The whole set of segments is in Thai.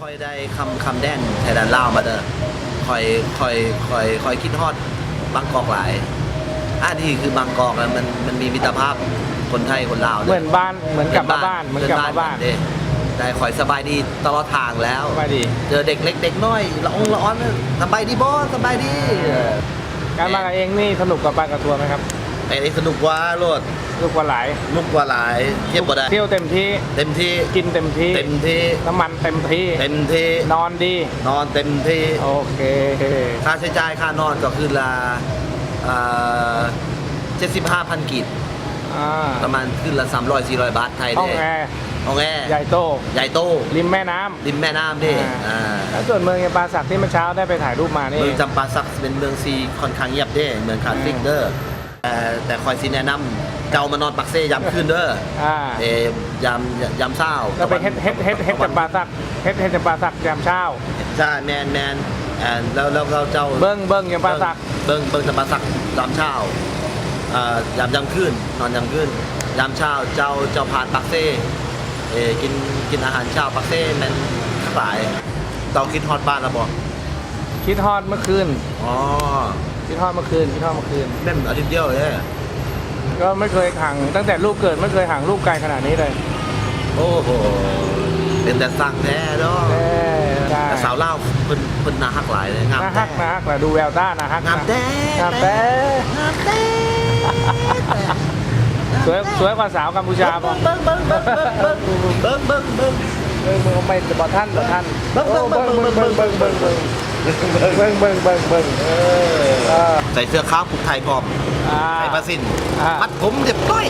คอยได้คำคำแดนไทยแลนด์ลาวมาเด้อคอยคอยคอยคอยคิดฮอดบางกอกหลายอันนี้คือบางกอกนะมันมันมีมิตรภาพคนไทยคนลาวเหมือนบ้านเหมือนกลับมาบ้านเหมือนกลับมาบ้านเด้ได้คอยสบายดีตลอดทางแล้วไปดีเจอเด็กเล็กเด็กน้อยละองละอ้อนสบายดีบอสบายดีเออการมากับเองนี่สนุกกับบ้านกับทัวร์ไหมครับ ไอ้นี่สนุกกว่าโลดสนุกกว่าหลายนุกกว่าหลายเทียบบ่ได้เที่ยวเต็มที่เต็มที่กินเต็มที่เต็มที่น้ำมันเต็มที่เต็มที่นอนดี นอนเต็มที่โอเคค่าใช้จ่ายค่านอนก็คือละเจ็ดสิบห้าพันกีบอ่าประมาณขึ้นละสามร้อยสี่ร้อยบาทไทยห้องเด้แอร์ห้องแอร์ใหญ่โตใหญ่โตริมแม่น้ำ ริมแม่น้ำเด้อ่า แล้วส่วนเมืองยาปาสักที่เมื่อเช้าได้ไปถ่ายรูปมานี่ เมืองจำปาสักเป็นเมืองซีค่อนข้างเงียบเด้ เมืองคาฟิกเด้อแต่ แต่คอยซีแนะนำเก่ามานอนปักเซ่ยามขึ้นเด้ออ่าเอยยามยามเช้าก็ไปเฮ็ดเฮ็ดเฮ็ดเฮ็ดจำปาสักเฮ็ดเฮ็ดจำปาสักยามเช้า ใช่แมนแมนแอนแล้วแล้วเราเจ้าเบิ้งเบิ้งยามปาสักเบิ้งเบิ้งจำปาสักยามเช้าอ่ายามยามขึ้นนอนยามขึ้นยามเช้าเจ้าเจ้าผ่านปักเซ่เอยกินกินอาหารเช้าปักเซ่แมันสายเจ้าคิดฮอดบ้านแล้วบอกคิดฮอดเมื่อคืนอ๋อ คิดฮอดเมื่อคืนคิดฮอดเมื่อคืนแม่นอาทิตย์เดียวเลยก็ไม่เคยห่างตั้งแต่ลูกเกิดไม่เคยห่างลูกไกลขนาดนี้เลยโอ้โห เป็นแต่สั่งแท้เนาะเอ้ได้แต่สาวเล่าวเพิ่นเพิ่นน่าฮักหลายเลยงามน่าแท้ฮักนะฮักแหละดูแววตานะฮักงามนะแท้งามแท้งามแท้สวยสวยกว่าสาวกัมพูชาป่ะเบิ้งเบิ้งเบิ้งเบิ้งเบิ้งเบิ้งเบิ้ง เบิ้งเบิ้งไม่บ่ท่านบ่ท่านเบิ่งเบิ่งเบิ่งเบิ่งเบิ่งเบิ่งเบิ่งเบิ่งเบิ้งเบิ้งเบิ้งเบิ้งเออ ใส่เสื้อขาวผูกไทยพร้อมอ่าไทยประสินอ่ามัดผมเรียบร้อย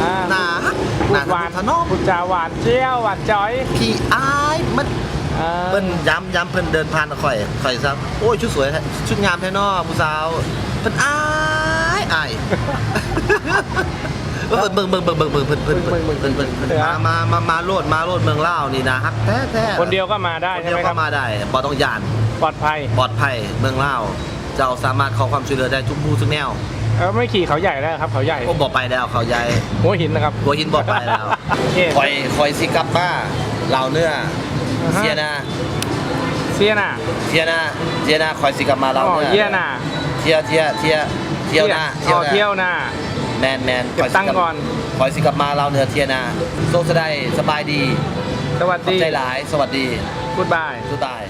อ่าหนาฮักหพูนาดหวานทะนอมพูดจาหวานเจียวหวานจ้อยพี่อายมันอ่าเพิ่นย้ำย้ำเพิ่นเดินผ่านข่อยข่อยซับโอ้ยชุดสวยแท้ชุดงามแท้เนอผู้สาวเพิ่นอายอายเบิ่งเบิ่งเบิ่งเบิ่งเบิ่งเบิ่งเพิ่นเพิ่นเพิ่นเพิ่นเพิ่นเพิ่นเพิ่นมามามามาโลดมาโลดเมืองลาวนี่นะฮักแท้แท้คนเดียวก็มาได้คนใช่เดียวไหมคก็รับมาได้บ่ต้องยานปลอดภัย ปลอดภัยเมืองลาว เจ้าสามารถขอความช่วยเหลือได้ทุกมู่ทุกแนวเออไม่ขี่เขาใหญ่แล้วครับเขาใหญ่โอ้บอกไปแล้วเขาใหญ่หัวหินนะครับหัวหินบอกไปแล้วโอเคคอยคอยสิกลับมาลาวเนื้ออ่าฮะเสียนาเซียน่ะเทียนาเทียนาคอยสิกลับมาอ๋ลาวอเนื้อเยี่ยน่ะเที่ยวเที่ยวเที่ยวเที่ยวนาอ๋อเที่ยวนาน่ะแมนแมนเก็บตังค์ก่อนคอยสิกลับมาลาวเนื้อเทียนาโซสดายสบายดี สวัสขอบดีใจหลาย สวัสดีกูดบายสุดตาย